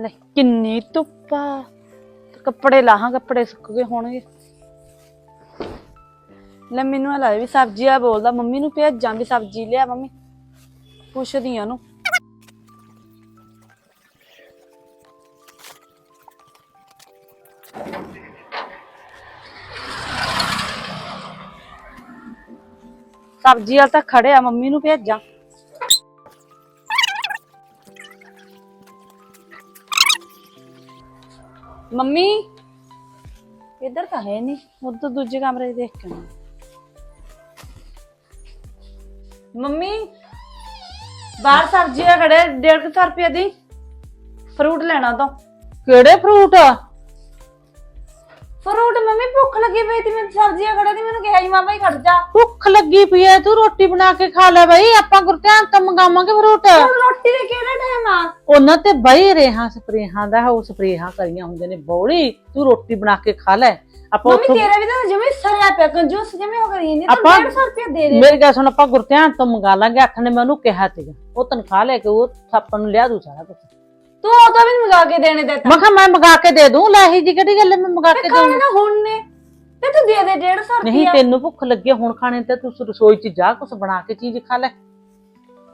ਲੈ ਕਿੰਨੀ ਧੁੱਪਾ ਕੱਪੜੇ ਲਾਹਾਂ, ਕੱਪੜੇ ਸੁੱਕ ਗਏ ਹੋਣਗੇ। ਲੈ ਮੈਨੂੰ ਇਹ ਲੱਗਦਾ ਵੀ ਸਬਜ਼ੀ ਆ ਬੋਲਦਾ, ਮੰਮੀ ਨੂੰ ਭੇਜਾਂ ਵੀ ਸਬਜ਼ੀ ਲਿਆ, ਮੰਮੀ। ਪੁੱਛਦੀ ਆ ਉਹਨੂੰ। ਸਬਜ਼ੀ ਵਾਲ ਤਾਂ ਖੜੇ ਆ ਮੰਮੀ ਨੂੰ ਭੇਜਾਂ। ਮੰਮੀ, ਇੱਧਰ ਤਾਂ ਹੈ ਨਹੀਂ, ਉਧਰ ਦੂਜੇ ਕਮਰੇ 'ਚ ਦੇਖ ਕੇ ਆਉਣਾ। ਮੰਮੀ, ਬਾਹਰ ਸਬਜ਼ੀਆਂ ਖੜੇ 150 ਰੁਪਏ ਦੀ ਫਰੂਟ ਲੈਣਾ ਤਾਂ ਕਿਹੜੇ ਫਰੂਟ ਲੱਗੀ ਪਈ ਤੇ ਮੈਂ ਸਬਜ਼ੀਆਂ ਖੜੇ ਦੀ ਮੈਨੂੰ ਕਿਹਾ ਜੀ ਮਾਮਾ ਹੀ ਖੜ ਜਾ। ਭੁੱਖ ਲੱਗੀ ਪਈ ਐ ਤੂੰ ਰੋਟੀ ਬਣਾ ਕੇ ਖਾ ਲੈ ਬਈ ਆਪਾਂ ਗੁਰਧਿਆਨ ਤੋਂ ਮੰਗਾਵਾਂਗੇ ਫਰੂਟ। ਹੁਣ ਰੋਟੀ ਦੇ ਕਿਹੜਾ ਟਾਈਮ ਆ? ਉਹਨਾਂ ਤੇ ਬਈ ਰੇਹਾਂ ਸਪਰੇਹਾਂ ਦਾ ਉਹ ਸਪਰੇਹਾਂ ਕਰੀਆਂ ਹੁੰਦੇ ਨੇ ਬੌੜੀ ਤੂੰ ਰੋਟੀ ਬਣਾ ਕੇ ਖਾ ਲੈ। ਆਪਾਂ ਮੰਮੀ ਉੱਥੋਂ ਤੇਰਾ ਵੀ ਤਾਂ ਜਿਵੇਂ ਸਰਿਆ ਪਿਆ ਕੰਜੂਸ ਜਿਵੇਂ ਹੋ ਗਈ ਨਹੀਂ ਤਾਂ ਆਪਾਂ- 150 ਰੁਪਏ ਦੇ ਦੇ। ਮੇਰੀ ਗੱਲ ਸੁਣ ਆਪਾਂ ਗੁਰਧਿਆਨ ਤੋਂ ਮੰਗਾ ਲਾਂਗੇ ਅੱਠ ਨੇ ਮੈਂ ਉਹਨੂੰ ਕਿਹਾ ਸੀਗਾ। ਉਹ ਤਨਖਾਹ ਲੈ ਕੇ ਉਹ ਥਾਪਣ ਨੂੰ ਲਿਆ ਦੂ ਸਾਰਾ ਕੁਝ ਤੂੰ ਉਹ ਤਾਂ ਵੀ ਨੀ ਮੰਗਾ ਕੇ ਦੇਣੇ ਦਿੱਤਾ ਮੈਂ ਕਿਹਾ ਮੈਂ ਮੰਗਾ ਕੇ ਦੇ ਦੂੰ ਲੈ ਹੀ ਜੀ ਕਿਹੜੀ ਗੱਲ ਐ, ਮੈਂ ਮੰਗਾ ਕੇ ਖਾਣੇ ਦੂੰ ਨਾ ਹੁਣ ਨੇ। ਤੇ ਤੂੰ ਦੇ ਦੇ 150 ਨਹੀਂ ਤੈਨੂੰ ਭੁੱਖ ਲੱਗੀ ਹੁਣ ਖਾਣੇ ਤੇ ਤੂੰ ਰਸੋਈ 'ਚ ਜਾ ਕੁਝ ਬਣਾ ਕੇ ਚੀਜ਼ ਖਾ ਲੈ।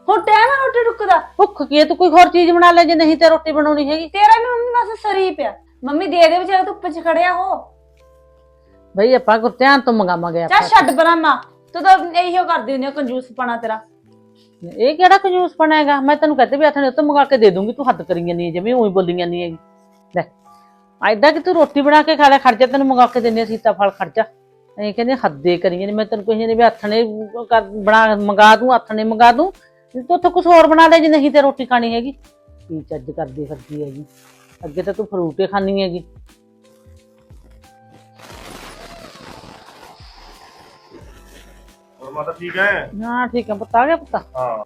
ਹੁਣ ਟਾਈਮ ਆ ਰੋਟੀ ਰੁਕਦਾ। ਭੁੱਖ ਕੀ ਤੂੰ ਕੋਈ ਹੋਰ ਚੀਜ਼ ਬਣਾ ਲੈ ਜੇ ਨਹੀਂ ਤੇ ਰੋਟੀ ਬਣਾਉਣੀ ਹੈਗੀ। ਤੇਰਾ ਵੀ ਮੰਮੀ ਬਸ ਸਰੀ ਪਿਆ। ਮੰਮੀ ਦੇ ਦੇ ਵਿਚਾਰਾ ਧੁੱਪ 'ਚ ਖੜਿਆ ਹੋ। ਬਈ ਆਪਾਂ ਗੁਰਧਿਆਨ ਤੋਂ ਮੰਗਾਵਾਂਗੇ ਆਪਾਂ। ਚੱਲ ਛੱਡ ਪਰਾਮਾ ਤੂੰ ਤਾਂ ਇਹੀਓ ਕਰਦੀ ਹੁੰਦੀ ਆ ਕੰਜੂਸ ਪਣਾ ਤੇਰਾ। ਇਹ ਕਿਹੜਾ ਕੰਜੂਸ ਬਣਾਏਗਾ ਮੈਂ ਤੈਨੂੰ ਕਹਤੇ ਵੀ ਆਥਣੇ ਉੱਤੇ ਮੰਗਾ ਕੇ ਦੇ ਦੂੰਗੀ ਤੂੰ ਹੱਦ ਕਰੀ ਜਾਂਦੀ ਹੈ ਜਿਵੇਂ ਉਹੀ ਬੋਲੀ ਜਾਂਦੀ ਹੈਗੀ। ਐਦਾਂ ਕਿ ਤੂੰ ਰੋਟੀ ਬਣਾ ਕੇ ਖਾ ਲੈ ਖਰਚਾ ਤੈਨੂੰ ਮੰਗਾ ਕੇ ਦਿੰਦੇ ਸੀਤਾ ਫਲ ਖਰਚਾ ਐਂ ਕਹਿੰਦੇ ਹੱਦੇ ਕਰੀ ਜਾਂਦੀ ਮੈਂ ਤੈਨੂੰ ਕਹਿੰਦੀ ਵੀ ਹੱਥਣੇ ਬਣਾ ਮੰਗਾ ਦੂੰ ਹੱਥਣੇ ਮੰਗਾ ਦੂੰ। ਤੂੰ ਉੱਥੇ ਕੁਝ ਹੋਰ ਬਣਾ ਲੈ ਜੇ ਨਹੀਂ ਤੇ ਰੋਟੀ ਖਾਣੀ ਹੈਗੀ। ਕੀ ਚੱਜ ਕਰਦੀ ਫਿਰਦੀ ਹੈਗੀ। ਅੱਗੇ ਤਾਂ ਤੂੰ ਫਰੂਟ ਖਾਣੀ ਹੈਗੀ। ਹੋਰ ਮਾਤਾ ਠੀਕ ਹੈ? ਹਾਂ ਠੀਕ ਹੈ ਪੁੱਤ ਆ ਗਿਆ ਪੁੱਤ। ਹਾਂ।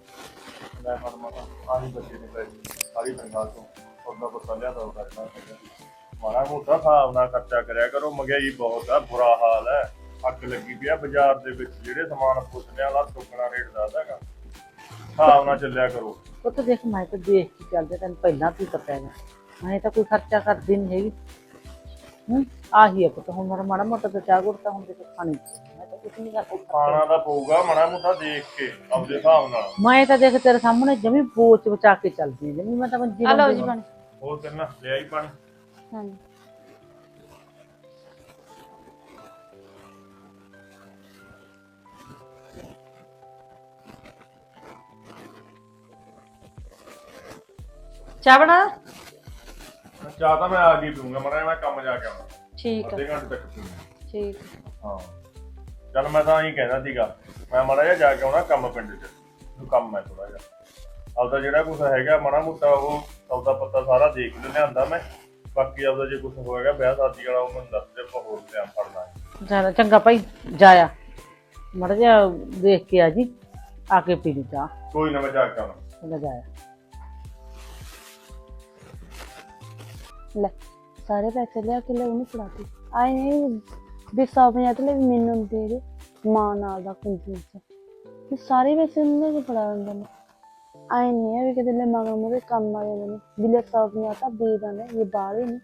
ਮੈਂ ਮਾਤਾ ਆਹੀ ਬੱਚੇ ਨੇ ਸਾਰੀ ਤਨਖਾਹ ਤੋਂ। ਉਹਦਾ ਪਤਾ ਲਿਆ ਤਾਂ ਹੈਗਾ ਮਾੜਾ ਮੋਟਾ ਹਿਸਾਬ ਨਾਲ ਖਰਚਾ ਕਰਿਆ ਕਰੋ ਮਹਿੰਗਾਈ ਬਹੁਤ ਆ ਬੁਰਾ ਹਾਲ ਹੈ। ਅੱਗ ਲੱਗੀ ਪਿਆ ਬਾਜ਼ਾਰ ਦੇ ਵਿੱਚ ਜਿਹੜੇ ਸਮਾਨ ਪੁੱਛਦੇ ਆ ਲਾ ਟੁਕਣਾ ਰੇਟ ਦੱਸਦਾ ਹੈਗਾ। ਹਿਸਾਬ ਨਾਲ ਚੱਲਿਆ ਕਰੋ। ਪੁੱਤ ਦੇਖ ਮੈਂ ਤਾਂ ਦੇਖ ਕੇ ਚੱਲਦੇ ਤੈਨੂੰ ਪਹਿਲਾਂ ਤੂੰ ਪਤਾ ਹੈਗਾ। ਮੈਂ ਤਾਂ ਕੋਈ ਖਰਚਾ ਕਰਦੀ ਨਹੀਂ ਹੈਗੀ। ਹੂੰ ਆਹੀ ਹੈ ਪੁੱਤ ਹੁਣ ਮੇਰਾ ਮਾੜਾ ਮੋਟਾ ਤਾਂ ਚਾਹ ਗੁੜਤਾ ਹੁਣ ਤੇ ਖਾਣੀ ਮੈਂ ਤਾਂ ਕੁਝ ਨਹੀਂ ਕਰਦਾ। ਖਾਣਾ ਤਾਂ ਪਊਗਾ ਮਾੜਾ ਮੋਟਾ ਦੇਖ ਕੇ ਆਪਦੇ ਹਿਸਾਬ ਨਾਲ। ਮੈਂ ਤਾਂ ਦੇਖ ਤੇਰੇ ਸਾਹਮਣੇ ਜਮੀ ਬੋਚ ਬਚਾ ਕੇ ਚੱਲਦੀ ਜਮੀ ਮੈਂ ਤਾਂ ਮੰਜੀ ਆ ਲਓ ਜੀ ਪਾਣੀ। ਹੋਰ ਕਿੰਨਾ ਲਿਆ ਹੀ ਪਾਣੀ। ਹਾਂਜੀ। ਚਾਹ ਬਣਾ? ਚਾਹ ਤਾਂ ਮੈਂ ਆ ਗਈ ਪੀਊਂਗਾ ਜਿਹਾ ਮੈਂ ਕੰਮ ਜਾ ਕੇ ਆਉਣਾ। ਠੀਕ ਆ। ਅੱਧੇ ਘੰਟੇ ਤੱਕ ਪੀਊਂਗਾ। ਠੀਕ। ਹਾਂ। ਚੱਲ ਮੈਂ ਤਾਂ ਇਹੀ ਕਹਿੰਦਾ ਸੀਗਾ ਮੈਂ ਮਾੜਾ ਜਿਹਾ ਜਾ ਕੇ ਆਉਣਾ ਕੰਮ ਪਿੰਡ 'ਚ ਨੂੰ ਕੰਮ ਹੈ ਥੋੜਾ ਜਿਹਾ। ਆਪਦਾ ਜਿਹੜਾ ਕੁਝ ਹੈਗਾ ਮਾੜਾ ਮੋਟਾ ਉਹ ਸੌਦਾ ਪੱਤਾ ਸਾਰਾ ਦੇਖ ਲਿਆ ਲਿਆਂਦਾ ਮੈਂ। ਬਾਕੀ ਆਪਦਾ ਜੇ ਕੁਝ ਹੋਏਗਾ ਵਿਆਹ ਸ਼ਾਦੀ ਵਾਲਾ ਉਹ ਮੈਨੂੰ ਦੱਸ ਦੇ ਆਪਾਂ ਹੋਰ ਧਿਆਨ ਫੜਨਾ ਹੈ ਚੱਲ ਚੰਗਾ ਭਾਈ ਜਾਇਆ ਮੜ ਜਾ ਦੇਖ ਕੇ ਆ ਜੀ ਆ ਕੇ ਪੀ ਲਈ ਚਾਹ। ਕੋਈ ਨਾ ਮੈਂ ਜਾ ਕੇ ਆਉਣਾ ਜਾਇਆ ਲੈ ਸਾਰੇ ਪੈਸੇ ਲਿਆ ਕੇ ਲੈ ਉਹਨੂੰ ਫੜਾਤੀ ਆਏ ਨਹੀਂ ਵੀ ਸੌ ਪੰਜਾਹ ਤੇ ਲੈ ਵੀ ਮੈਨੂੰ ਦੇ ਦੇ ਮਾਂ ਨਾਲ ਦਾ ਕੰਜੂਸ। ਤੇ ਸਾਰੇ ਪੈਸੇ ਉਹਨੇ ਫੜਾ ਦਿੰਦੇ ਨੇ। ਆਏ ਨਹੀਂ ਹੈ ਵੀ ਕਿਤੇ ਲੈ ਮਗਰ ਮੋਰੇ ਕੰਮ ਆ ਜਾਂਦੇ ਨੇ। ਵੀ ਲੈ ਸੌ ਪੰਜਾਹ ਤਾਂ ਦੇ ਦਿੰਦੇ ਇਹ ਬਾਹਰ ਨੇ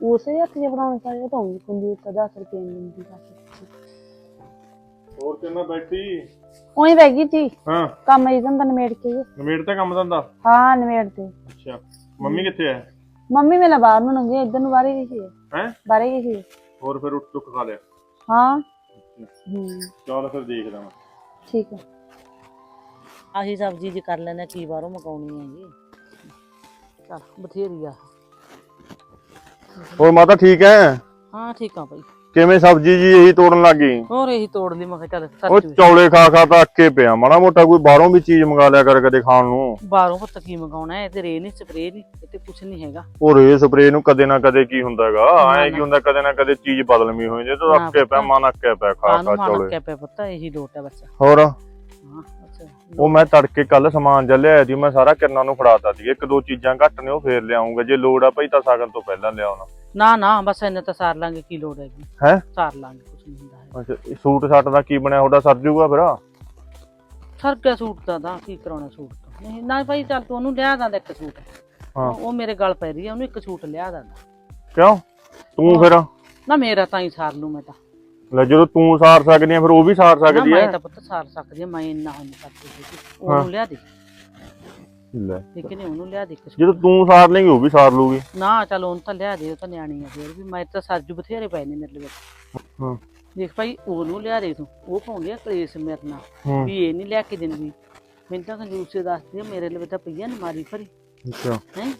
ਉਸੇ ਹੱਥ 'ਚ ਫੜਾਉਣ ਸਾਰੇ ਤਾਂ ਉਹ ਕੰਜੂਸ ਦਾ 10 ਰੁਪਏ ਨਹੀਂ ਦਿੰਦੀ ਬਸ। ਹੋਰ ਕਿੰਨਾ ਬੈਠੀ? ਉਹੀ ਬਹਿ ਗਈ ਸੀ ਹਾਂ। ਕੰਮ ਇਹ ਤਾਂ ਨਿਮੇੜ ਕੇ। ਨਵੇੜ ਤਾਂ ਕੰਮ ਧੰਦਾ? ਹਾਂ ਨਿਮੇੜ ਤੇ। ਅੱਛਾ। ਮੰਮੀ ਕਿੱਥੇ ਹੈ ਮੰਮੀ ਮੇਰਾ ਬਾਹਰ ਨੂੰ ਲੰਘੀ ਇੱਧਰ ਨੂੰ ਬਾਹਰੇ ਗਈ ਸੀ ਹੈ? ਬਾਹਰੇ ਗਈ ਸੀ ਹੋਰ ਫਿਰ ਉੱਠ ਟੁੱਕ ਖਾ ਲਿਆ? ਹਾਂ। ਹੂੰ। ਚਲ ਫਿਰ ਦੇਖਦਾ ਮੈਂ। ਠੀਕ ਹੈ। ਆਹੀ ਸਬਜ਼ੀ ਜੀ ਕਰ ਲੈਣਾ ਕੀ ਬਾਹਰੋਂ ਮਕਾਉਣੀ ਹੈਗੀ ਚਲ ਬਥੇਰੀ ਆ। ਹੋਰ ਮਾਤਾ ਠੀਕ ਹੈ ਹਾਂ ਠੀਕ ਆ ਭਾਈ ਕਿਵੇਂ ਸਬਜੀ ਜੀ ਇਹੀ ਤੋੜਨ ਲੱਗੀ ਹੋਰ ਇਹੀ ਤੋੜ ਲਈ ਮੈਂ ਕਿਹਾ ਚੱਲ ਉਹ ਸੱਚ ਚੌਲੇ ਖਾ ਖਾ ਤਾਂ ਅੱਕੇ ਪਿਆ ਮਾੜਾ ਮੋਟਾ ਕੋਈ ਬਾਹਰੋਂ ਵੀ ਚੀਜ਼ ਮੰਗਾ ਲਿਆ ਕਰ ਕਦੇ ਖਾਣ ਨੂੰ। ਬਾਹਰੋਂ ਪਤਾ ਕੀ ਮੰਗਾਉਣਾ ਹੈ ਤੇ ਰੇ ਨਹੀਂ ਸਪਰੇ ਨਹੀਂ ਇਹ ਤੇ ਕੁਛ ਨਹੀਂ ਹੈਗਾ। ਉਹ ਰੇ ਸਪਰੇ ਨੂੰ ਕਦੇ ਨਾ ਕਦੇ ਕੀ ਹੁੰਦਾਗਾ ਨਾ, ਐ ਕੀ ਹੁੰਦਾ ਕਦੇ ਨਾ ਕਦੇ ਚੀਜ਼ ਬਦਲਮੀ ਹੋ ਜਾਂਦੀ ਤੇ ਅੱਕੇ ਪਿਆ। ਮਨ ਅੱਕੇ ਪਿਆ ਖਾ ਕਾਨੂੰ ਖਾ ਮਾਰ ਚੌਲੇ। ਕੇ ਪਿਆ ਪਤਾ ਇਹੀ ਲੋਟ ਹੈ ਬੱਚਾ ਹੋਰ? ਹਾਂ ਉਹ ਮੈਂ ਤੜਕੇ ਕੱਲ ਸਮਾਨ ਜਿਹਾ ਲਿਆਇਆ ਸੀ ਮੈਂ ਸਾਰਾ ਕਿਰਨਾਂ ਨੂੰ ਫੜਾਤਾ ਸੀ। ਇੱਕ ਦੋ ਚੀਜ਼ਾਂ ਘੱਟ ਨੇ ਉਹ ਫੇਰ ਲਿਆਉਂਗਾ। ਜੇ ਲੋੜ ਆ ਭਾਈ ਤਾਂ ਸਾਗਨ ਤੋਂ ਪਹਿਲਾਂ ਲਿਆਉਣਾ। ਨਾ ਨਾ ਬਸ ਇਹਨੇ ਤਾਂ ਸਾਰ ਲਾਂਗੇ ਕੀ ਲੋੜ ਹੈਗੀ? ਹੈਂ? ਸਾਰ ਲਾਂਗੇ ਕੁਛ ਨਹੀਂ ਹੁੰਦਾ ਹੈ ਅੱਛਾ ਇਹ ਸੂਟ ਸਾਟ ਦਾ ਕੀ ਬਣਿਆ? ਉਹਦਾ ਸਰ ਜੂਗਾ ਫਿਰ? ਸਰ ਗਿਆ ਸੂਟ ਦਾ ਤਾਂ ਕੀ ਕਰਾਉਣਾ ਸੂਟ ਤੋਂ? ਨਹੀਂ ਨਾ ਭਾਈ ਚੱਲ ਤੂੰ ਉਹਨੂੰ ਲਿਆ ਦਾਂ ਇੱਕ ਸੂਟ। ਹਾਂ। ਉਹ ਮੇਰੇ ਗਲ ਪੈ ਰਹੀ ਆ ਉਹਨੂੰ ਇੱਕ ਸੂਟ ਲਿਆ ਦਿੰਦਾ ਕਿਉਂ? ਤੂੰ ਫਿਰ? ਨਾ ਮੇਰਾ ਤਾਂ ਹੀ ਸਾਰ ਲੂ ਮੈਂ ਤਾਂ। ਲੈ ਜਦੋਂ ਤੂੰ ਸਾਰ ਸਕਦੀ ਆ ਫਿਰ ਉਹ ਵੀ ਸਾਰ ਨਾ ਸਕਦੀ ਮੈਂ ਹੈ ਤਾਂ ਪੁੱਤ ਸਾਰ ਸਕਦੀ ਆ ਮੈਂ ਇੰਨਾ ਹੋ ਨਹੀਂ ਸਕਦੀ ਉਹਨੂੰ ਲਿਆ ਦੇ। ਲੈ। ਠੀਕ ਨਹੀਂ ਉਹਨੂੰ ਲਿਆ ਦੇ ਜਦੋਂ ਤੂੰ ਸਾਰ ਲੇਂਗੀ ਉਹ ਵੀ ਸਾਰ ਲੂਗੀ ਨਾ ਚਲ ਉਹਨੂੰ ਤਾਂ ਲਿਆ ਦੇ ਉਹ ਤਾਂ ਨਿਆਣੀ ਆ ਫੇਰ ਵੀ। ਮੈਂ ਤਾਂ ਸਰਜੂ ਬਥੇਰੇ ਪਏ ਨੇ ਮੇਰੇ ਵਿੱਚ ਹਾਂ। ਦੇਖ ਭਾਈ ਉਹਨੂੰ ਲਿਆ ਦੇ ਤੂੰ। ਉਹ ਪਾਉਂਦੀ ਆ ਕਲੇਸ਼ ਮੇਰੇ ਨਾਲ ਵੀ ਇਹ ਨਹੀਂ ਲਿਆ ਕੇ ਦਿੰਦੀ। ਮੈਨੂੰ ਤਾਂ ਕੰਜੂਸੇ ਦੱਸਦੀ ਆ ਮੇਰੇ ਲਈ ਤਾਂ ਪਈਆ ਨੀ ਮਾਰੀ ਭਰੀ। ਅੱਛਾ। ਹੈ?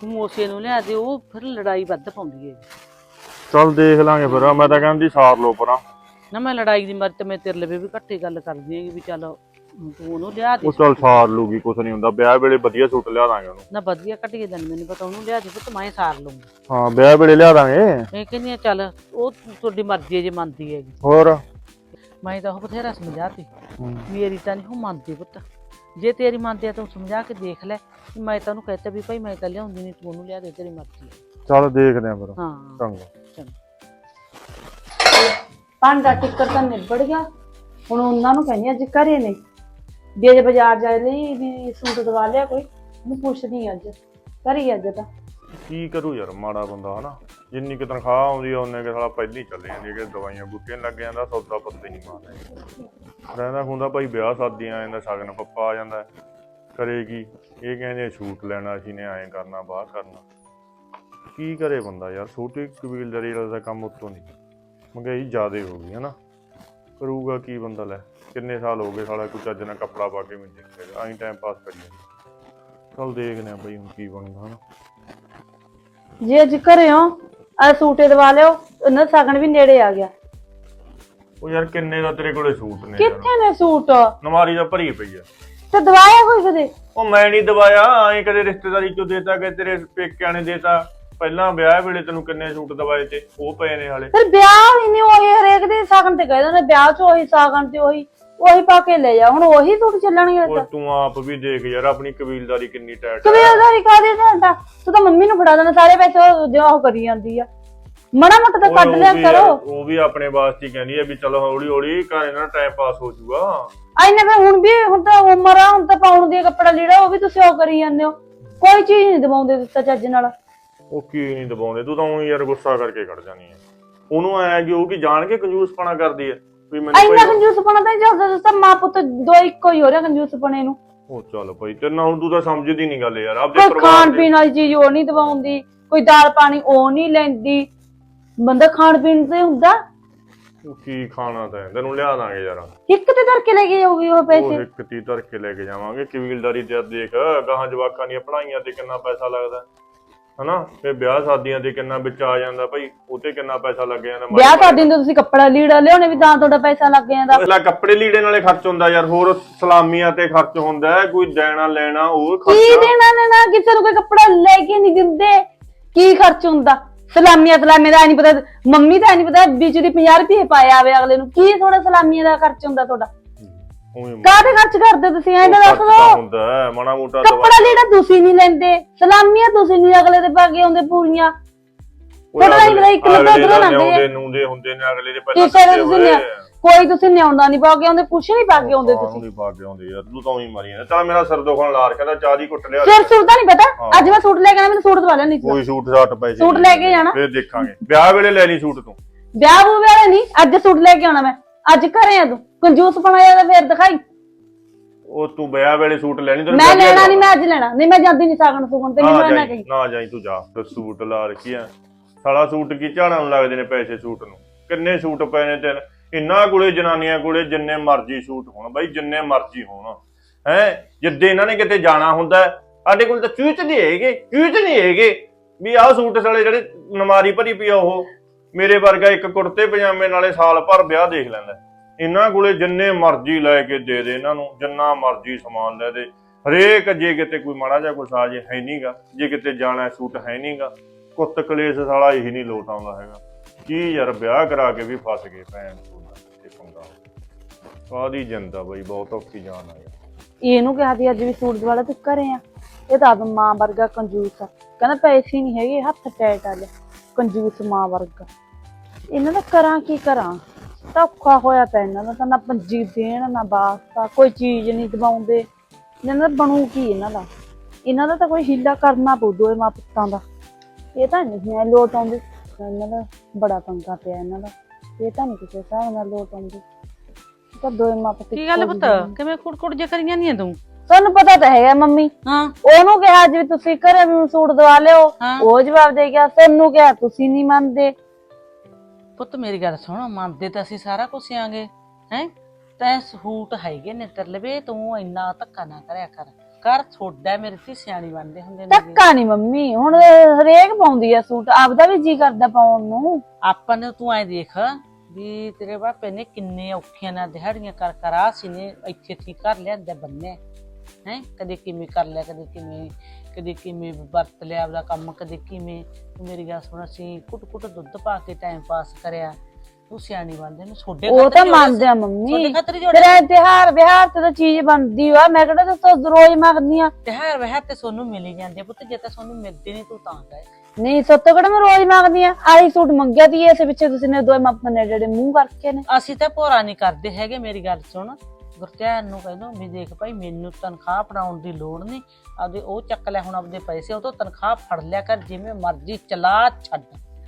ਤੂੰ ਉਸੇ ਨੂੰ ਲਿਆ ਦੇ ਉਹ ਫਿਰ ਲੜਾਈ ਵੱਧ ਪਾਉਂਦੀ ਹੈ ਚੱਲ ਦੇਖ ਲਾਂਗੇ ਫਿਰ ਮੈਂ ਤਾਂ ਕਹਿੰਦੀ ਸਾਰ ਲੋ ਪਰਾਂ। ਨਾ ਮੈਂ ਲੜਾਈ ਦੀ ਮਰ ਤੇ ਮੈਂ ਤੇਰੇ ਲਈ ਵੀ ਘੱਟੇ ਗੱਲ ਕਰਦੀ ਹਾਂ ਵੀ ਚੱਲ ਤੂੰ ਉਹਨੂੰ ਲਿਆ ਦੇ। ਉਹ ਚੱਲ ਸਾਰ ਲੂਗੀ ਕੁਛ ਨਹੀਂ ਹੁੰਦਾ। ਵਿਆਹ ਵੇਲੇ ਵਧੀਆ ਸੂਟ ਲਿਆ ਦਾਂਗੇ ਉਹਨੂੰ। ਨਾ ਵਧੀਆ ਘੱਟੇ ਦਿਨ ਮੈਨੂੰ ਪਤਾ ਉਹਨੂੰ ਲਿਆ ਦੇ ਪੁੱਤ ਮੈਂ ਸਾਰ ਲਊਂਗੀ। ਹਾਂ ਵਿਆਹ ਵੇਲੇ ਲਿਆ ਦਾਂਗੇ। ਮੈਂ ਕਹਿੰਦੀ ਆ ਚੱਲ ਉਹ ਤੁਹਾਡੀ ਮਰਜ਼ੀ ਹੈ ਜੇ ਮੰਨਦੀ ਹੈਗੀ। ਹੋਰ? ਮੈਂ ਤਾਂ ਉਹ ਬਥੇਰਾ ਸਮਝਾਤੀ। ਹੂੰ। ਮੇਰੀ ਤਾਂ ਨਹੀਂ ਉਹ ਮੰਨਦੀ ਪੁੱਤ। ਜੇ ਤੇਰੀ ਮੰਨਦੀ ਆ ਤੂੰ ਸਮਝਾ ਕੇ ਦੇਖ ਲੈ ਮੈਂ ਤਾਂ ਉਹਨੂੰ ਕਹਤਾ ਵੀ ਭਾਈ ਮੈਂ ਤਾਂ ਲਿਆਉਂਦੀ ਨਹੀਂ ਤੂੰ ਉਹਨੂੰ ਲਿਆ ਦੇ ਤੇਰੀ ਮਰਜ਼ੀ ਹੈ। ਚੱਲ ਦੇਖਦੇ ਆਂ ਫਿਰ। ਹਾਂ। ਚੰਗਾ। ਚਲ ਭਾਂਡਾ ਟਿੱਕਰ ਤਾਂ ਨਿਬੜ ਗਿਆ। ਹੁਣ ਉਹਨਾਂ ਨੂੰ ਕਹਿੰਦੀ ਅੱਜ ਘਰੇ ਨੇ। ਵੀ ਜੇ ਬਾਜ਼ਾਰ ਜਾ ਲਈ ਵੀ ਸੂਟ ਦਵਾ ਲਿਆ ਕੋਈ। ਉਹਨੂੰ ਪੁੱਛਦੀ ਅੱਜ। ਘਰੇ ਅੱਜ ਤਾਂ। ਕੀ ਕਰੂ ਯਾਰ, ਮਾੜਾ ਬੰਦਾ, ਹਨਾ? ਜਿੰਨੀ ਕਿ ਤਨਖਾਹ ਆਉਂਦੀ ਆ, ਉਹਨੇ ਕਿ ਸਾਲਾ ਪਹਿਲੀ ਚੱਲੇ ਜਾਂਦੀ ਕਿ ਦਵਾਈਆਂ ਬੂਟੀਆਂ ਲੱਗ ਜਾਂਦਾ, ਸੌਦਾ ਪੱਤੇ ਨਹੀਂ ਮਾਰਦਾ ਰਹਿੰਦਾ ਹੁੰਦਾ ਭਾਈ ਵਿਆਹ ਸ਼ਾਦੀਆਂ ਆ ਜਾਂਦਾ, ਸ਼ਗਨ ਪੱਪਾ ਆ ਜਾਂਦਾ। ਕਰੇਗੀ ਇਹ ਕਹਿੰਦੇ ਛੂਟ ਲੈਣਾ, ਅਸੀਂ ਨੇ ਐਂ ਕਰਨਾ ਬਾਹਰ ਕਰਨਾ। ਕੀ ਕਰੇ ਬੰਦਾ ਯਾਰ? ਛੋਟੀ ਕਬੀਲਦਾਰੀ ਵਾਲਾ ਦਾ ਕੰਮ ਉੱਤੋਂ ਨਹੀਂ। ਮਹਿੰਗਾਈ ਜ਼ਿਆਦੇ ਹੋ ਗਈ ਹਨਾ? ਕਰੂਗਾ ਕੀ ਬੰਦਾ ਲੈ? ਕਿੰਨੇ ਸਾਲ ਹੋ ਗਏ ਸਾਲਾ ਕੋਈ ਚੱਜ ਨਾਲ ਕੱਪੜਾ ਪਾ ਕੇ ਨਹੀਂ ਦੇਖਿਆ ਐਂ ਟਾਈਮ ਪਾਸ ਕਰੀਏ ਚੱਲ ਦੇਖਦੇ ਆਂ ਬਈ ਹੁਣ ਕੀ ਬਣਦਾ ਹਨਾ? ਜੇ ਅੱਜ ਘਰੇ ਹੋ ਆ ਸੂਟੇ ਦਵਾ ਲਿਓ ਉਹਨਾਂ ਦਾ ਸਾਗਣ ਵੀ ਨੇੜੇ ਆ ਗਿਆ। ਉਹ ਯਾਰ ਕਿੰਨੇ ਦਾ ਤੇਰੇ ਕੋਲੇ ਸੂਟ ਨੇ ਯਾਰ? ਕਿੱਥੇ ਨੇ ਸੂਟ? ਨਮਾਰੀ ਦਾ ਭਰੀ ਪਈ ਆ। ਤੇ ਦਵਾਇਆ ਕੋਈ ਕਦੇ? ਉਹ ਮੈਂ ਨਹੀਂ ਦਵਾਇਆ ਐਂ ਕਦੇ ਰਿਸ਼ਤੇਦਾਰੀ ਚੋਂ ਦੇਤਾ ਕਿ ਤੇਰੇ ਪੇਕਿਆਂ ਨੇ ਦੇਤਾ? ਪਹਿਲਾਂ ਵਿਆਹ ਵੇਲੇ ਤੈਨੂੰ ਕਿੰਨੇ ਸੂਟ ਦਵਾਏ ਤੇ ਉਹ ਪਏ ਨੇ ਹਾਲੇ। ਫਿਰ ਵਿਆਹ ਹੀ ਨਹੀਂ ਉਹੀ ਹਰੇਕ ਦੇ ਸਾਗਣ ਤੇ ਗਏ ਨੇ ਵਿਆਹ ਚ ਉਹੀ ਸਾਗਣ ਤੇ ਉਹੀ ਉਹੀ ਪਾ ਕੇ ਲੈ ਜਾ ਹੁਣ ਉਹੀ ਸੂਟ ਚੱਲਣਗੇ ਉਹ ਤਾਂ। ਤੂੰ ਆਪ ਵੀ ਦੇਖ ਯਾਰ ਆਪਣੀ ਕਬੀਲਦਾਰੀ ਕਿੰਨੀ ਟਾਈਟ ਵੀ ਉਹਦਾ ਕਾਦੇ ਘੰਟਾ ਤੂੰ ਤਾਂ ਮੰਮੀ ਨੂੰ ਫੜਾ ਦੇਣਾ ਸਾਰੇ ਪੈਸੇ ਉਹ ਜੋ ਉਹ ਕਰੀ ਜਾਂਦੀ ਆ। ਮੜਾ ਮੋਟਾ ਤਾਂ ਕੱਢ ਲਿਆ ਕਰੋ। ਉਹ ਵੀ ਆਪਣੇ ਵਾਸਤੇ ਹੀ ਕਹਿੰਦੀ ਆ ਵੀ ਚਲੋ ਹੌਲੀ ਹੌਲੀ ਘਰ ਇਹਨਾਂ ਟਾਈਮ ਪਾਸ ਹੋ ਜਾਊਗਾ। ਆਇਨੇ ਫਿਰ ਹੁਣ ਵੀ ਹੁਣ ਤਾਂ ਉਮਰ ਆ ਹੁਣ ਤਾਂ ਪਾਉਣ ਦੀ ਕੱਪੜਾ ਲੀੜਾ ਉਹ ਵੀ ਤੁਸੀਂ ਉਹ ਕਰੀ ਜਾਂਦੇ ਹੋ। ਕੋਈ ਚੀਜ਼ ਨਹੀਂ ਦਵਾਉਂਦੇ ਦਿੱਤਾ ਚੱਜ ਨਾਲ। ਉਹ ਕੀ ਨਹੀਂ ਦਬਾਉਂਦੇ ਤੂੰ ਤਾਂ ਉਹੀ ਯਾਰ ਗੁੱਸਾ ਕਰਕੇ ਕੱਢ ਜਾਣੀ ਹੈ ਉਹਨੂੰ ਐ ਕਿ ਉਹ ਕੀ ਜਾਣ ਕੇ ਕੰਜੂਸਪਣਾ ਕਰਦੀ ਹੈ ਵੀ ਮੈਨੂੰ ਇੰਨਾ ਭਾਈ ਕੰਜੂਸਪਣਾ ਤਾਂ ਤੁਸੀਂ ਤਾਂ ਮਾਂ ਪੁੱਤ ਦੋ ਇੱਕੋ ਹੀ ਹੋ ਰਿਹਾ ਕੰਜੂਸਪਣੇ ਨੂੰ। ਉਹ ਚੱਲ ਭਾਈ ਤੇ ਨਾ ਹੁਣ ਤੂੰ ਤਾਂ ਸਮਝਦੀ ਨਹੀਂ ਗੱਲ ਯਾਰ ਆਪਦੇ ਕੋਈ ਪਰਿਵਾਰ ਖਾਣ ਦੇ ਪੀਣ ਵਾਲੀ ਚੀਜ਼ ਉਹ ਨਹੀਂ ਦਵਾਉਂਦੀ ਕੋਈ ਦਾਲ ਪਾਣੀ ਉਹ ਨਹੀਂ ਲੈਂਦੀ। ਬੰਦਾ ਖਾਣ ਪੀਣ ਤੇ ਹੁੰਦਾ। ਉਹ ਕੀ ਖਾਣਾ ਤਾਂ ਤੈਨੂੰ ਲਿਆ ਦਾਂਗੇ ਯਾਰ। ਇੱਕ ਤੇ ਕਰਕੇ ਲੈ ਕੇ ਜਾਊਗੀ ਉਹ ਉਹ ਪੈਸੇ ਇੱਕ ਤੀ ਧਰ ਕੇ ਲੈ ਕੇ ਜਾਵਾਂਗੇ। ਕਬੀਲਦਾਰੀ ਤੇ ਦੇਖ ਗਾਹਾਂ ਜਵਾਕਾਂ ਦੀਆਂ ਪੜ੍ਹਾਈਆਂ ਤੇ ਕਿੰਨਾ ਪੈਸਾ ਲੱਗਦਾ। ਹਨਾ? ਤੇ ਵਿਆਹ ਸ਼ਾਦੀਆਂ ਤੇ ਕਿੰਨਾ ਵਿੱਚ ਆ ਜਾਂਦਾ ਭਾਈ? ਉਤੇ ਕਿੰਨਾ ਪੈਸਾ ਲੱਗ ਜਾਂਦਾ ਵਿਆਹ ਤੁਹਾਡੇ ਨੂੰ ਤੁਸੀਂ ਕੱਪੜਾ ਲੀੜਾ ਲਿਆਉਣੇ ਵੀ ਤਾਂ ਤੁਹਾਡਾ ਪੈਸਾ ਲੱਗ ਜਾਂਦਾ। ਪਹਿਲਾਂ ਕੱਪੜੇ ਲੀੜੇ ਨਾਲੇ ਖਰਚ ਹੁੰਦਾ ਯਾਰ ਹੋਰ ਸਲਾਮੀਆਂ ਤੇ ਖਰਚ ਹੁੰਦਾ ਹੈ, ਕੋਈ ਦੇਣਾ ਲੈਣਾ ਉਹ ਕੀ ਖਰਚਾ ਦੇਣਾ ਨਾ ਕਿਸੇ ਨੂੰ ਕੋਈ ਕੱਪੜਾ ਲੈ ਕੇ ਨਹੀਂ ਦਿੰਦੇ। ਕੀ ਖਰਚ ਹੁੰਦਾ? ਸਲਾਮੀਆਂ ਸਲਾਮੀਆਂ ਦਾ ਨਹੀਂ ਪਤਾ ਮੰਮੀ ਦਾ ਨਹੀਂ ਪਤਾ ਵਿੱਚ ਦੀ 50 ਰੁਪਏ ਪਾਇਆ ਆਵੇ ਅਗਲੇ ਨੂੰ। ਕੀ ਥੋੜਾ ਸਲਾਮੀਆਂ ਦਾ ਖਰਚ ਹੁੰਦਾ ਤੁਹਾਡਾ? ਉਵੇਂ ਕਾਹਦੇ ਖਰਚ ਕਰਦੇ ਤੁਸੀਂ? ਐਂ ਤਾਂ ਦੱਸ ਖਰਚ ਦਿਓ ਹੁੰਦਾ ਹੈ, ਮਾੜਾ ਮੋਟਾ ਦਵਾ ਕੱਪੜਾ ਲੀੜਾ ਤੁਸੀਂ ਨਹੀਂ ਲੈਂਦੇ। ਸਲਾਮੀਆਂ ਤੁਸੀਂ ਨਹੀਂ ਅਗਲੇ ਦੇ ਪਾ ਕੇ ਆਉਂਦੇ ਪੂਰੀਆਂ। ਹੀ ਪਤਾ ਇੱਕ ਲੱਗਾ ਉਧਰੋਂ ਲੰਘ ਆਉਂਦੇ ਗਏ ਨੂੰ ਦੇ ਹੁੰਦੇ ਨੇ ਅਗਲੇ ਦੇ ਪਹਿਲਾਂ ਕਿਸੇ ਦੇ ਦਿੱਤੇ ਤੁਸੀਂ ਹੋਏ। ਲਿਆ- ਕੋਈ ਤੁਸੀਂ ਨਿਆਉਂਦਾ ਨਹੀਂ ਪਾ ਕੇ ਆਉਂਦੇ ਕੁਛ ਨਹੀਂ ਪਾ ਕੇ ਆਉਂਦੇ ਹਾਂ, ਤੁਸੀਂ। ਉਹਦੀ ਪਾ ਕੇ ਆਉਂਦੇ ਯਾਰ ਤੂੰ ਤਾਂ ਉਹੀ ਮਾਰੀ ਜਾਂਦਾ। ਚੱਲ ਮੇਰਾ ਸਿਰ ਦੁਖਣ ਲਾ ਰੱਖਿਆ ਤਾਂ ਚਾਹ ਦੀ ਕੁੱਟ ਲਿਆ। ਸਿਰ ਸੂਟ ਦਾ ਨਹੀਂ ਪਤਾ? ਹਾਂ। ਅੱਜ ਮੈਂ ਸੂਟ ਲੈ ਕੇ ਆਣਾ ਮੈਨੂੰ ਸੂਟ ਦਵਾ ਲੈਣੀ ਸੀ। ਕੋਈ ਸੂਟ ਸਾਟ ਪੈਸੇ ਸੂਟ ਨਹੀਂ ਲੈ ਕੇ ਜਾਣਾ। ਫਿਰ ਦੇਖਾਂਗੇ। ਵਿਆਹ ਵੇਲੇ ਲੈ ਲਈ ਸੂਟ ਤੂੰ। ਵਿਆਹ ਵਾਲੇ ਨਹੀਂ ਅੱਜ ਸੂਟ ਲੈ ਕੇ ਆਉਣਾ ਮੈਂ। ਅੱਜ ਘਰੇ ਆ ਤੂੰ। ਕੰਜੂਸ ਬਣਾਇਆ ਤਾਂ ਫੇਰ ਦਿਖਾਈ। ਉਹ ਤੂੰ ਵਿਆਹ ਵੇਲੇ ਸੂਟ ਲੈਣੀ ਤੈਨੂੰ ਮੈਂ ਵਧੀਆ ਲੈਣਾ ਨਹੀਂ ਮੈਂ ਅੱਜ ਲੈਣਾ। ਨਹੀਂ ਮੈਂ ਜਾਂਦੀ ਨਹੀਂ ਸਾਗਣ ਸੁਗਣ ਤੇ ਨਾ ਮੈਨੂੰ ਨਾ ਜਾਈ ਕਹੀ। ਨਾ ਜਾਈ ਤੂੰ ਜਾ। ਤੇ ਸੂਟ ਲਾ ਰੱਖਿਆ ਸਾਲਾ ਸੂਟ ਕੀ ਝਾੜਨ ਨੂੰ ਲੱਗਦੇ ਨੇ ਪੈਸੇ ਸੂਟ ਨੂੰ? ਕਿੰਨੇ ਸੂਟ ਪਏ ਨੇ ਤੇ ਇੰਨਾ ਕੋਲੇ ਜਨਾਨੀਆਂ ਕੋਲੇ ਜਿੰਨੇ ਮਰਜ਼ੀ ਸੂਟ ਹੋਣ ਬਾਈ ਜਿੰਨੇ ਮਰਜ਼ੀ ਹੋਣ। ਹੈ? ਜਿੱਦੇ ਇਹਨਾਂ ਨੇ ਕਿਤੇ ਜਾਣਾ ਹੁੰਦਾ ਹੈ, ਸਾਡੇ ਕੋਲ ਤਾਂ ਚੂਚ ਨਹੀਂ ਹੈਗੇ ਚੂਚ ਨਹੀਂ ਹੈਗੇ। ਵੀ ਆਹ ਸੂਟ ਸਾਲੇ ਜਿਹੜੇ ਨਮਾਰੀ ਭਰੀ ਪਈ ਆ ਉਹ ਮੇਰੇ ਵਰਗਾ ਇੱਕ ਕੁੜਤੇ ਪਜਾਮੇ ਨਾਲੇ ਸਾਲ ਭਰ ਵਿਆਹ ਦੇਖ ਲੈਂਦਾ। ਇਹਨਾਂ ਕੋਲੇ ਜਿੰਨੇ ਮਰਜ਼ੀ ਲੈ ਕੇ ਦੇ ਦੇ ਇਹਨਾਂ ਨੂੰ, ਜਿੰਨਾ ਮਰਜ਼ੀ ਸਮਾਨ ਲੈ ਦੇ। ਹਰੇਕ ਜੇ ਕਿਤੇ ਕੋਈ ਮਾੜਾ ਜਿਹਾ ਕੁਛ ਆ ਹੈ ਨਹੀਂਗਾ, ਜੇ ਕਿਤੇ ਜਾਣਾ ਸੂਟ ਹੈ ਨਹੀਂਗਾ, ਕੁੱਤ ਕਲੇਸ਼ ਸਾਲਾ ਇਹੀ ਨਹੀਂ ਲੋਟ ਆਉਂਦਾ ਹੈਗਾ। ਕੀ ਯਾਰ ਵਿਆਹ ਕਰਾ ਕੇ ਵੀ ਫਸ ਗਏ ਭੈਣ ਚੋਦ ਪੰਗਾ। ਕਾਦੀ ਜਿੰਦਾ ਬਈ, ਬਹੁਤ ਔਖੀ ਜਾਨ ਆ ਇਹਨੂੰ ਕਿਹਾ ਸੀ ਅੱਜ ਵੀ ਸੂਟ ਦਵਾਲਾ ਤੂੰ ਘਰੇ ਆ। ਇਹ ਤਾਂ ਆਪ ਮਾਂ ਵਰਗਾ ਕੰਜੂਸ ਆ। ਕਹਿੰਦਾ ਪੈਸੇ ਨਹੀਂ ਹੈਗੇ, ਹੱਥ ਟੈਟ ਵਾਲੇ ਕੰਜੂਸ ਮਾਂ ਵਰਗਾ। ਇਹਨਾਂ ਦਾ ਕਰਾਂ ਕੀ ਕਰਾਂ? ਧੋਖਾ ਹੋਇਆ ਪਿਆ ਇਹਨਾਂ ਦਾ ਤਾਂ ਨਾ ਪੰਜੀ ਦੇਣ ਨਾ ਵਾਸਤਾ ਕੋਈ ਚੀਜ਼ ਨਹੀਂ ਦਵਾਉਂਦੇ। ਇਹਨਾਂ ਦਾ ਬਣੂ ਕੀ ਇਹਨਾਂ ਦਾ? ਇਹਨਾਂ ਦਾ ਤਾਂ ਕੋਈ ਹੀਲਾ ਕਰਨਾ ਪਊ ਦੋਏ ਮਾਂ ਪੁੱਤਾਂ ਦਾ। ਇਹ ਤਾਂ ਨਹੀਂ ਹੈ ਲੋਟ ਆਉਂਦੀ। ਇਹਨਾਂ ਦਾ ਬੜਾ ਪੰਗਾ ਪਿਆ ਇਹਨਾਂ ਦਾ। ਇਹ ਤਾਂ ਨਹੀਂ ਕਿਸੇ ਹਿਸਾਬ ਨਾਲ ਲੋਟ ਆਉਂਦੀ। ਤਾਂ ਦੋਏ ਮਾਂ ਪੁੱਤ ਕੀ ਗੱਲ ਪੁੱਤ। ਕਿਵੇਂ ਕੁੜਕੁੜ ਜੇ ਕਰੀਆਂ ਨਹੀਂ ਤੂੰ? ਤੁਹਾਨੂੰ ਪਤਾ ਤਾਂ ਹੈਗਾ ਮੰਮੀ। ਹਾਂ। ਉਹਨੂੰ ਕਿਹਾ ਜੀ ਤੁਸੀਂ ਘਰੇ ਮੈਨੂੰ ਸੂਟ ਦਵਾ ਲਿਓ। ਉਹ ਜਵਾਬ ਦੇ ਗਿਆ ਤੁਹਾਨੂੰ ਕਿਹਾ ਤੁਸੀਂ ਨਹੀਂ ਮੰਨਦੇ। ਪੁੱਤ ਮੇਰੀ ਗੱਲ ਸੁਣ ਮੰਨਦੇ ਤਾਂ ਅਸੀਂ ਸਾਰਾ ਕੁਝ ਆਂਗੇ ਹੈ? ਤੈਂ ਸੂਟ ਹੈਗੇ ਨੇ ਤੇਰੇ ਲਵੇ ਤੂੰ ਇੰਨਾ ਧੱਕਾ ਨਾ ਕਰਿਆ ਕਰ। ਕਰ ਛੋਡਾ ਮੇਰੇ ਤੇ ਸਿਆਣੀ ਬਣਦੇ ਹੁੰਦੇ ਨੇ ਧੱਕਾ ਨਹੀਂ ਮੰਮੀ ਹੁਣ ਹਰੇਕ ਪਾਉਂਦੀ ਆ ਸੂਟ ਆਪਦਾ ਵੀ ਜੀ ਕਰਦਾ ਪਾਉਣ ਨੂੰ। ਆਪਾਂ ਨੇ ਤੂੰ ਐ ਦੇਖ ਵੀ ਤੇਰੇ ਬਾਪੇ ਨੇ ਕਿੰਨੇ ਔਖੀਆਂ ਨਾਲ ਦਿਹਾੜੀਆਂ ਕਰ ਕਰ ਸੀ ਨੇ ਇੱਥੇ ਠੀਕ ਕਰ ਲਿਆਂਦੇ ਬੰਨੇ। ਹੈ? ਕਦੇ ਕਿਵੇਂ ਕਰ ਲਿਆ ਕਦੇ ਕਿਵੇਂ ਕਦੇ ਕਿਵੇਂ ਵਰਤ ਲਿਆ ਆਪਦਾ ਕੰਮ ਕਦੇ ਕਿਵੇਂ? ਤੂੰ ਮੇਰੀ ਗੱਲ ਸੁਣ ਅਸੀਂ ਕੁੱਟ ਕੁੱਟ ਦੁੱਧ ਪਾ ਕੇ ਟਾਈਮ ਪਾਸ ਕਰਿਆ। ਤੂੰ ਸਿਆਣੀ ਬਣਦੇ ਨੇ ਛੋਡੇ ਉਹ ਤਾਂ ਮੰਨਦੇ ਆ ਮੰਮੀ। ਤੇਰਾ ਤਿਹਾਰ ਵਿਹਾਰ ਤੇ ਤਾਂ ਚੀਜ਼ ਬਣਦੀ ਆ। ਮੈਂ ਕਿਹੜਾ ਤੂੰ ਰੋਜ਼ ਮੰਗਦੀ ਆ। ਤਿਹਾਰ ਵਹਿ ਤੇ ਸੋਨੂੰ ਮਿਲ ਜਾਂਦੇ ਪੁੱਤ ਜੇ ਤਾਂ ਸੋਨੂੰ ਮਿਲਦੇ ਨਹੀਂ ਤੂੰ ਤਾਂ ਕਹੇ। ਨਹੀਂ ਸੱਤੋਂ ਕਿਹੜਾ ਮੈਂ ਰੋਜ਼ ਮੰਗਦੀ ਆ? ਆਹੀ ਸੂਟ ਮੰਗਿਆ ਦੀ ਇਸ ਪਿੱਛੇ ਤੁਸੀਂ ਨੇ ਦੋਏ ਮਾਪੇ ਨੇ ਜਿਹੜੇ ਮੂੰਹ ਕਰਕੇ ਨੇ। ਅਸੀਂ ਤਾਂ ਭੋਰਾ ਨਹੀਂ ਕਰਦੇ ਹੈਗੇ ਮੇਰੀ ਗੱਲ ਸੁਣ। ਗੁਰਚੈਨ ਨੂੰ ਕਹਿੰਦਾ ਵੀ ਦੇਖ ਭਾਈ ਮੈਨੂੰ ਤਨਖਾਹ ਫੜਾਉਣ ਦੀ ਲੋੜ ਨਹੀਂ। ਆਪਦੇ ਉਹ ਚੱਕ ਲੈ ਹੁਣ ਆਪਦੇ ਪੈਸੇ ਉਹ ਤੋਂ ਤਨਖਾਹ ਫੜ ਲਿਆ ਕਰ ਜਿਵੇਂ ਮਰਜ਼ੀ ਚਲਾ ਛੱਡ।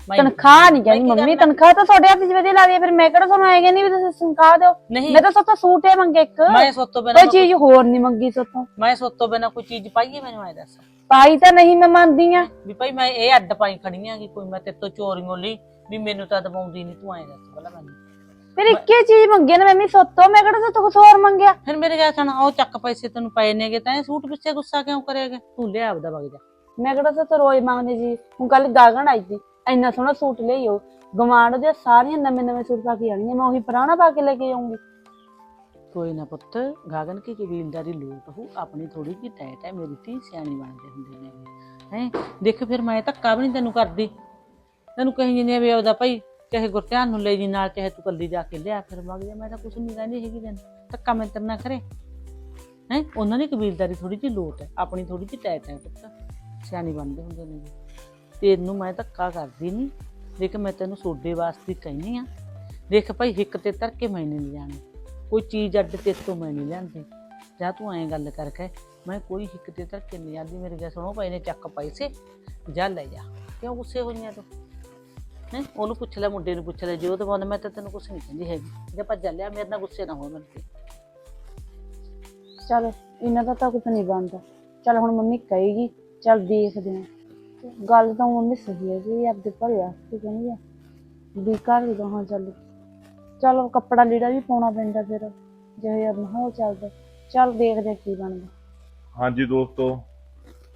ਮੈਂ- ਤਨਖਾਹ ਨਹੀਂ ਕੀ ਮੰਮੀ? ਤਨਖਾਹ ਤਾਂ ਤੁਹਾਡੇ ਹੱਥ 'ਚ ਵਧੀਆ ਲੱਗਦੀ ਆ ਫਿਰ ਮੈਂ ਕਿਹੜਾ ਤੁਹਾਨੂੰ ਆਏਗਾ ਨਹੀਂ ਵੀ ਤੁਸੀਂ ਤਨਖਾਹ ਦਿਓ? ਨਹੀਂ। ਮੈਂ ਤਾਂ ਸੋਤੋਂ ਸੂਟ ਹੀ ਮੰਗੇ ਇੱਕ। ਮੈਂ ਸੋਤੋਂ ਬਿਨਾ ਕੋਈ ਚੀਜ਼ ਹੋਰ ਨਹੀਂ ਮੰਗੀ ਸੋਤੋਂ। ਮੈਂ ਸੋਤੋਂ ਬਿਨਾ ਕੋਈ ਚੀਜ਼ ਪਾਈਏ ਮੈਨੂੰ ਐ ਦੱਸ? ਪਾਈ ਤਾਂ ਨਹੀਂ ਮੈਂ ਮੰਨਦੀ ਆ। ਵੀ ਭਾਈ ਮੈਂ ਇਹ ਅੱਡ ਪਾਈ ਖੜੀਆਂ ਕਿ ਕੋਈ ਮੈਂ ਤੇਰੇ ਤੋਂ ਚੋਰੀਆਂ ਲਈ ਵੀ ਮੈਨੂੰ ਤਾਂ ਦਬਾਉਂਦੀ ਨਹੀਂ ਤੂੰ ਐ ਦੱਸ ਪਹਿਲਾਂ ਮੈਨੂੰ। ਫਿਰ ਇੱਕੇ ਚੀਜ਼ ਮੰਗੀ ਆ ਨਾ ਮੰਮੀ ਸੋਤੋਂ ਮੈਂ ਕਿਹੜਾ ਸੋਤੋਂ ਕੁਝ ਹੋਰ ਮੰਗਿਆ? ਫਿਰ ਮੇਰੇ ਗੱਲ ਸੁਣ ਉਹ ਚੱਕ ਪੈਸੇ ਤੈਨੂੰ ਪਏ ਨੇਗੇ ਤਾਂ ਇਹ ਸੂਟ ਪਿੱਛੇ ਗੁੱਸਾ ਕਿਉਂ ਕਰੇਗਾ ਤੂੰ ਲਿਆ ਆਪਦਾ ਵਗ ਜਾ। ਮੈਂ ਕਿਹੜਾ ਸੋਤੋਂ ਰੋਜ਼ ਮੰਗਦੀ ਜੀ? ਹੁਣ ਕੱਲ ਗਾਗਣ ਆਈ ਸੀ ਇੰਨਾ ਸੋਹਣਾ ਸੂਟ ਲਿਆਈਓ ਗਵਾਂਢ ਦੇ ਸਾਰੀਆਂ ਨਵੇਂ ਨਵੇਂ ਸੂਟ ਪਾ ਕੇ ਆਣੀਆਂ ਮੈਂ ਉਹੀ ਪੁਰਾਣਾ ਪਾ ਕੇ ਲੈ ਕੇ ਆਉਂਗੀ। ਕੋਈ ਨਾ ਪੁੱਤ ਗਾਗਨ ਕੀ ਕਬੀਲਦਾਰੀ ਲੋਟ ਹੋ ਆਪਣੀ ਥੋੜੀ ਜਿਹੀ ਟੈਟ ਹੈ ਮੇਰੀ ਧੀ ਸਿਆਣੀ ਬਣਦੇ ਹੁੰਦੇ ਨੇ। ਹੈ ਦੇਖ ਫਿਰ ਮੈਂ ਧੱਕਾ ਵੀ ਨਹੀਂ ਤੈਨੂੰ ਕਰਦੀ। ਤੈਨੂੰ ਕਹੀ ਆ ਵੀ ਉਹਦਾ ਭਾਈ ਚਾਹੇ ਗੁਰਧਿਆਨ ਨੂੰ ਲੈ ਜੀ, ਨਾਲ ਚਾਹੇ ਤੂੰ ਕੱਲੀ ਜਾ ਕੇ ਲਿਆ ਫਿਰ ਵਗ ਜਾ। ਮੈਂ ਤਾਂ ਕੁਝ ਨਹੀਂ ਕਹਿੰਦੀ ਹੈਗੀ ਤੈਨੂੰ। ਧੱਕਾ ਮੈਂ ਤੇਰੇ ਨਾਲ ਕਰੇ। ਹੈ? ਉਹਨਾਂ ਦੀ ਕਬੀਲਦਾਰੀ ਥੋੜੀ ਜਿਹੀ ਲੋਟ ਹੈ। ਆਪਣੀ ਥੋੜੀ ਜਿਹੀ ਟੈਟ ਹੈ ਪੁੱਤ। ਸਿਆਣੀ ਬਣਦੇ ਹੁੰਦੇ ਨੇ ਤੈਨੂੰ ਮੈਂ ਧੱਕਾ ਕਰਦੀ ਨਹੀਂ ਦੇਖ ਮੈਂ ਤੈਨੂੰ ਸੋਡੇ ਵਾਸਤੇ ਕਹਿੰਦੀ ਆ ਦੇਖ ਭਾਈ, ਹਿੱਕ ਤੇ ਧਰ ਕੇ ਮੈਂ ਨਹੀਂ ਜਾਣੀ ਕੋਈ ਚੀਜ਼ ਅੱਡ ਤੇ ਤੋਂ ਮੈਂ ਨਹੀਂ ਲਿਆਂਦੀ ਜਾਂ ਤੂੰ ਐਂ ਗੱਲ ਕਰਕੇ ਮੈਂ ਕੋਈ ਹਿੱਕ ਤੇ ਧਰ ਕੇ ਨਹੀਂ ਜਾਂਦੀ ਮੇਰੇ ਗਿਆ ਸੁਣੋ ਭਾਈ ਨੇ ਚੱਕ ਪੈਸੇ ਜਾਂ ਲੈ ਜਾ। ਕਿਉਂ ਗੁੱਸੇ ਹੋਈਆਂ ਤੂੰ? ਹੈ? ਉਹਨੂੰ ਪੁੱਛ ਲੈ ਮੁੰਡੇ ਨੂੰ ਪੁੱਛ ਲੈ ਜੇ ਉਹ ਦਵਾਉਂਦਾ ਮੈਂ ਤਾਂ ਤੈਨੂੰ ਕੁਛ ਨਹੀਂ ਕਹਿੰਦੀ ਹੈਗੀ। ਜੇ ਭੱਜ ਲਿਆ ਮੇਰੇ ਨਾਲ ਗੁੱਸੇ ਨਾ ਹੋ ਮੈਨੂੰ ਤੇ। ਚਲ ਇਹਨਾਂ ਦਾ ਤਾਂ ਕੁਝ ਨਹੀਂ ਬਣਦਾ। ਚਲ ਹੁਣ ਮੰਮੀ ਕਹੇਗੀ ਚਲ ਦੇਖਦੇ ਆ ਗੱਲ ਤਾਂ ਮੰਮੀ ਸਹੀ ਹੈ ਜੀ ਆਪਦੇ ਭਰਿਆ ਕੀ ਕਹਿੰਦੀ ਆ? ਵੀ ਘਰ ਹੀ ਗਾਹਾਂ ਚੱਲ। ਚਲੋ ਕੱਪੜਾ ਲੀੜਾ ਵੀ ਪਾਉਣਾ ਪੈਂਦਾ ਫਿਰ ਜਿਹੋ ਮਾਹੌਲ ਚੱਲਦਾ। ਚਲ ਦੇਖਦੇ ਆ ਕੀ ਬਣਦਾ। ਹਾਂਜੀ ਦੋਸਤੋ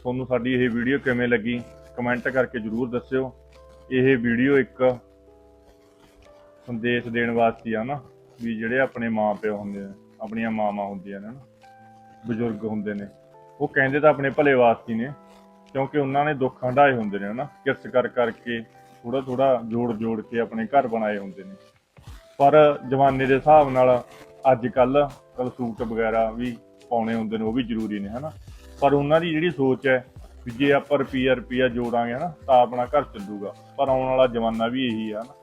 ਤੁਹਾਨੂੰ ਸਾਡੀ ਇਹ ਵੀਡੀਓ ਕਿਵੇਂ ਲੱਗੀ? ਕਮੈਂਟ ਕਰਕੇ ਜਰੂਰ ਦੱਸਿਓ। ਇਹ ਵੀਡੀਓ ਇੱਕ ਸੰਦੇਸ਼ ਦੇਣ ਵਾਸਤੇ ਆ ਨਾ, ਵੀ ਜਿਹੜੇ ਆਪਣੇ ਮਾਪਿਓ ਹੁੰਦੇ ਨੇ ਆਪਣੀਆਂ ਮਾਵਾਂ ਹੁੰਦੀਆਂ ਨੇ ਨਾ, ਬਜ਼ੁਰਗ ਹੁੰਦੇ ਨੇ, ਉਹ ਕਹਿੰਦੇ ਤਾਂ ਆਪਣੇ ਭਲੇ ਵਾਸਤੇ ਨੇ, ਕਿਉਂਕਿ ਉਹਨਾਂ ਨੇ ਦੁੱਖ ਹੰਢਾਏ ਹੁੰਦੇ ਨੇ ਨਾ ਕਿਰਤ ਕਰ ਕਰਕੇ ਥੋੜਾ ਥੋੜਾ ਜੋੜ ਜੋੜ ਕੇ ਆਪਣੇ ਘਰ ਬਣਾਏ ਹੁੰਦੇ ਨੇ। ਪਰ ਜਵਾਨੇ ਦੇ ਹਿਸਾਬ ਨਾਲ ਅੱਜ ਕੱਲ ਕੱਲ ਸੂਟ ਵਗੈਰਾ ਵੀ ਪਾਉਣੇ ਹੁੰਦੇ ਨੇ, ਉਹ ਵੀ ਜ਼ਰੂਰੀ ਨੇ ਹਨਾ ਪਰ ਉਹਨਾਂ ਦੀ ਜਿਹੜੀ ਸੋਚ ਹੈ ਵੀ ਜੇ ਆਪਾਂ ਰੁਪਈਆ ਰੁਪਈਆ ਜੋੜਾਂਗੇ ਹਨਾ, ਤਾਂ ਆਪਣਾ ਘਰ ਚੱਲੂਗਾ। ਪਰ ਆਉਣ ਵਾਲਾ ਜ਼ਮਾਨਾ ਵੀ ਇਹੀ ਆ ਨਾ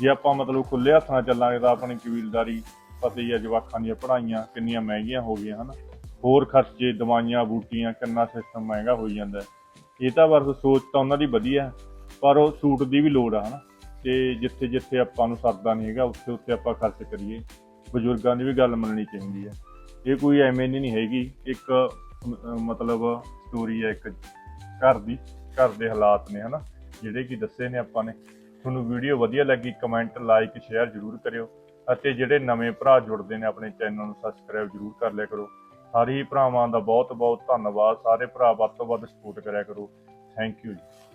ਜੇ ਆਪਾਂ ਮਤਲਬ ਖੁੱਲੇ ਹੱਥ ਨਾਲ ਚੱਲਾਂਗੇ ਤਾਂ ਆਪਣੀ ਕਬੀਲਦਾਰੀ ਪਤਾ ਹੀ ਆ ਜਵਾਕਾਂ ਦੀਆਂ ਪੜ੍ਹਾਈਆਂ ਕਿੰਨੀਆਂ ਮਹਿੰਗੀਆਂ ਹੋ ਗਈਆਂ ਹਨਾ। ਹੋਰ ਖਰਚੇ, ਦਵਾਈਆਂ, ਬੂਟੀਆਂ, ਕਿੰਨਾ ਸਿਸਟਮ ਮਹਿੰਗਾ ਹੋਈ ਜਾਂਦਾ। ਇਹ ਤਾਂ ਬਸ ਸੋਚ ਤਾਂ ਉਹਨਾਂ ਦੀ ਵਧੀਆ ਪਰ ਉਹ ਸੂਟ ਦੀ ਵੀ ਲੋੜ ਆ ਹਨਾ। ਤੇ ਜਿੱਥੇ ਜਿੱਥੇ ਆਪਾਂ ਨੂੰ ਸਰਦਾ ਨਹੀਂ ਹੈਗਾ, ਉੱਥੇ ਉੱਥੇ ਆਪਾਂ ਖਰਚ ਕਰੀਏ। ਬਜ਼ੁਰਗਾਂ ਦੀ ਵੀ ਗੱਲ ਮੰਨਣੀ ਚਾਹੀਦੀ ਹੈ। ਇਹ ਕੋਈ ਐਵੇਂ ਨਹੀਂ ਹੈਗੀ। ਇੱਕ ਮਤਲਬ ਸਟੋਰੀ ਹੈ ਇੱਕ। ਘਰ ਦੀ, ਘਰ ਦੇ ਹਾਲਾਤ ਨੇ, ਹਨਾ? ਜਿਹੜੇ ਕਿ ਦੱਸੇ ਨੇ ਆਪਾਂ ਨੇ। ਤੁਹਾਨੂੰ ਵੀਡੀਓ ਵਧੀਆ ਲੱਗੀ ਕਮੈਂਟ ਲਾਈਕ ਸ਼ੇਅਰ ਜਰੂਰ ਕਰਿਓ। ਅਤੇ ਜਿਹੜੇ ਨਵੇਂ ਭਰਾ ਜੁੜਦੇ ਨੇ ਆਪਣੇ ਚੈਨਲ ਨੂੰ ਸਬਸਕ੍ਰਾਈਬ ਜਰੂਰ ਕਰ ਲਿਆ ਕਰੋ। ਸਾਰੇ ਹੀ ਭਰਾਵਾਂ ਦਾ ਬਹੁਤ ਬਹੁਤ ਧੰਨਵਾਦ। ਸਾਰੇ ਭਰਾ ਵੱਧ ਤੋਂ ਵੱਧ ਸਪੋਰਟ ਕਰਿਆ ਕਰੋ। ਥੈਂਕ ਯੂ ਜੀ।